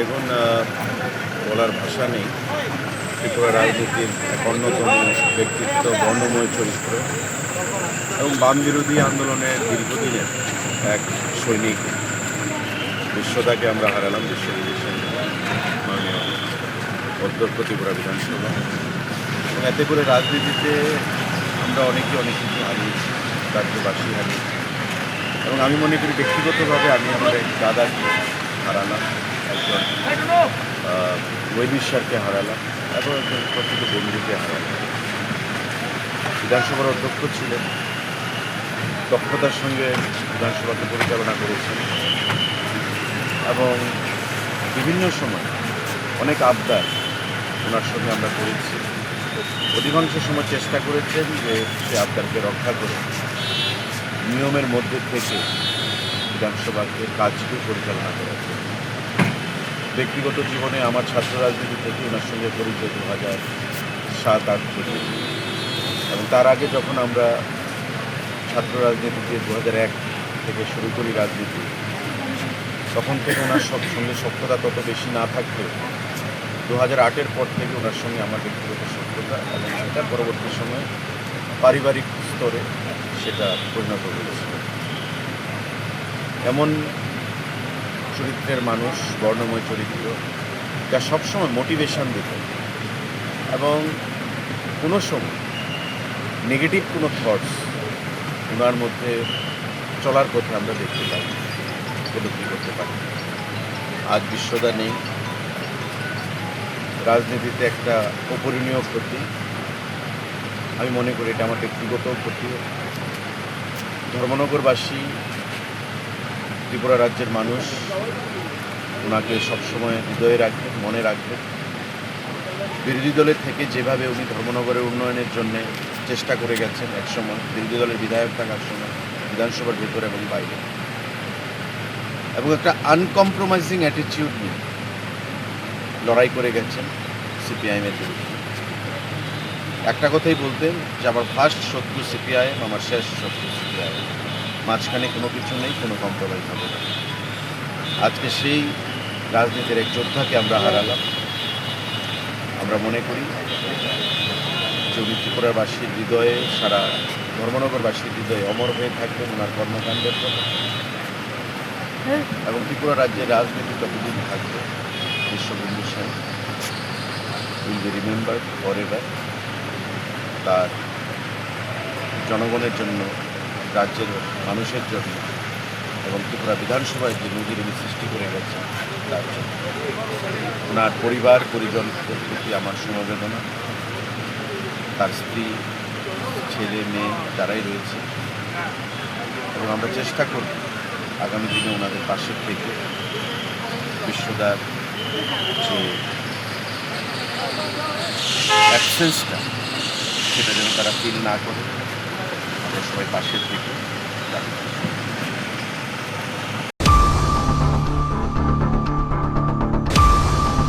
দেখুন বলার ভাষা নেই। ত্রিপুরা রাজনীতির এক অন্যতম ব্যক্তিত্ব, বর্ণময় চরিত্র এবং বাম বিরোধী আন্দোলনের দীর্ঘদিনের এক সৈনিক। বিশ্বতাকে আমরা হারালাম, বিশ্ব বিদেশের মাননীয় অধ্যক্ষ ত্রিপুরা বিধানসভা। এবং এতে করে রাজনীতিতে আমরা অনেকে অনেক কিছু হারিয়েছি রাজ্যবাসী হারিয়েছি এবং আমি মনে করি ব্যক্তিগতভাবে আমি আমার দাদাকে হারালাম। একজন আহ, বৈবিশ্বারকে হারালাম এবং প্রকৃত বন্ধুকে হারালাম। বিধানসভার অধ্যক্ষ ছিলেন দক্ষতার সঙ্গে বিধানসভাকে পরিচালনা করেছেন এবং বিভিন্ন সময় অনেক আবদার ওনার সঙ্গে আমরা করেছি। অধিকাংশ সময় চেষ্টা করেছেন যে সে আবদারকে রক্ষা করে নিয়মের মধ্যে থেকে বিধানসভাকে কাজকে পরিচালনা করার জন্য। ব্যক্তিগত জীবনে আমার ছাত্র রাজনীতি থেকে ওনার সঙ্গে পরিচয় দু হাজার সাত, আট থেকে। এবং তার আগে যখন আমরা ছাত্র রাজনীতি রাজনীতিতে দু হাজার এক থেকে শুরু করি রাজনীতি, তখন থেকে ওনার সব সঙ্গে সক্ষতা তত বেশি না থাকলেও দু হাজার আটের পর থেকে ওনার সঙ্গে আমার ব্যক্তিগত সক্ষতা এবং সেটা পরবর্তী সময়ে পারিবারিক স্তরে সেটা পরিণত হয়েছিল। এমন চরিত্রের মানুষ, বর্ণময় চরিত্র, যা সবসময় মোটিভেশন দিত। এবং কোনো সময় নেগেটিভ কোনো থটস ওনার মধ্যে চলার পথে আমরা দেখতে পাই উপলব্ধি করতে পারি। আজ বিশ্বদা নেই। রাজনীতিতে একটা অপরিণীয় ক্ষতি। আমি মনে করি এটা আমার ব্যক্তিগত ক্ষতি। ধর্মনগরবাসী ত্রিপুরা রাজ্যের মানুষ ওনাকে সবসময় হৃদয়ে রাখবেন মনে রাখবেন বিরোধী দলের থেকে যেভাবে উনি ধর্মনগরের উন্নয়নের জন্য চেষ্টা করে গেছেন একসময়, বিরোধী দলের বিধায়ক থাকার সময়, বিধানসভার ভেতরে এবং বাইরে। এবং একটা আনকম্প্রোমাইজিং অ্যাটিটিউড নিয়ে লড়াই করে গেছেন সিপিআইএমের বিরুদ্ধে। একটা কথাই বলতেন যে আমার ফার্স্ট শত্রু সিপিআইএম, আমার শেষ শত্রু সিপিআইএম। মাঝখানে কোনো কিছু নেই, কোনো কম্প্রোমাইজ হবে না। আজকে সেই রাজনীতির এক যোদ্ধাকে আমরা হারালাম। আমরা মনে করি যে উনি ত্রিপুরাবাসীর হৃদয়ে, সারা ধর্মনগরবাসীর হৃদয়ে অমর হয়ে থাকবেন, ওনার কর্মকাণ্ডের কথা এবং ত্রিপুরা রাজ্যের রাজনীতি যতদিন থাকবে। Bishwabandhu Sen will be remember for ever তার জনগণের জন্য রাজ্যের মানুষের জন্য এবং ত্রিপুরা বিধানসভায় যে নদীর সৃষ্টি করে গেছে, তার ওনার পরিবার, পরিজন প্রতি আমার সমবেদনা। তার স্ত্রী, ছেলে, মেয়ে যারাই রয়েছে। এবং আমরা চেষ্টা করব আগামী দিনে ওনাদের পাশে থেকে বিশ্বদার যে অ্যাবসেন্সটা, সেটা যেন তারা ফিল না করে। সবাই পাশে থেকে।